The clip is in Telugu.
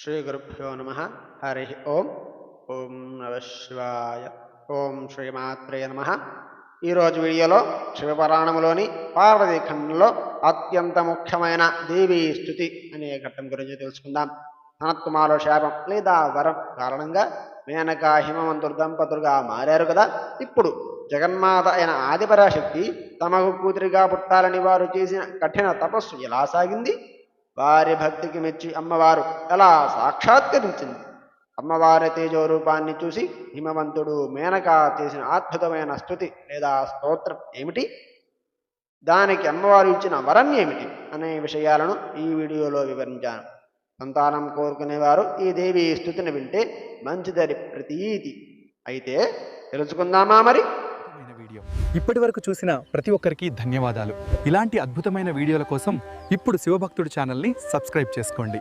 శ్రీగురుభ్యో నమ. హరి ఓం. ఓం నమ శివాయ. ఓం శ్రీమాత్రే నమ. ఈరోజు వీడియోలో శివపరాణములోని పార్వతీఖండంలో అత్యంత ముఖ్యమైన దేవీ స్థుతి అనే ఘట్టం గురించి తెలుసుకుందాం. సనత్కుమారు శాపం లేదా వరం కారణంగా మేనకా హిమవంతుడు దంపతులుగా మారారు కదా. ఇప్పుడు జగన్మాత అయిన ఆదిపరాశక్తి తమకు కూతురిగా పుట్టాలని వారు చేసిన కఠిన తపస్సు ఎలా సాగింది? వారి భక్తికి మెచ్చి అమ్మవారు ఎలా సాక్షాత్కరించింది? అమ్మవారి తేజో రూపాన్ని చూసి హిమవంతుడు మేనక చేసిన అద్భుతమైన స్థుతి లేదా స్తోత్రం ఏమిటి? దానికి అమ్మవారు ఇచ్చిన వరం ఏమిటి? అనే విషయాలను ఈ వీడియోలో వివరించాను. సంతానం కోరుకునేవారు ఈ దేవి స్థుతిని వింటే మంచిదని ప్రతీతి. అయితే తెలుసుకుందామా మరి? వీడియో. ఇప్పటి వరకు చూసిన ప్రతి ఒక్కరికి ధన్యవాదాలు. ఇలాంటి అద్భుతమైన వీడియోల కోసం ఇప్పుడు శివభక్తుడు ఛానల్ని సబ్స్క్రైబ్ చేసుకోండి.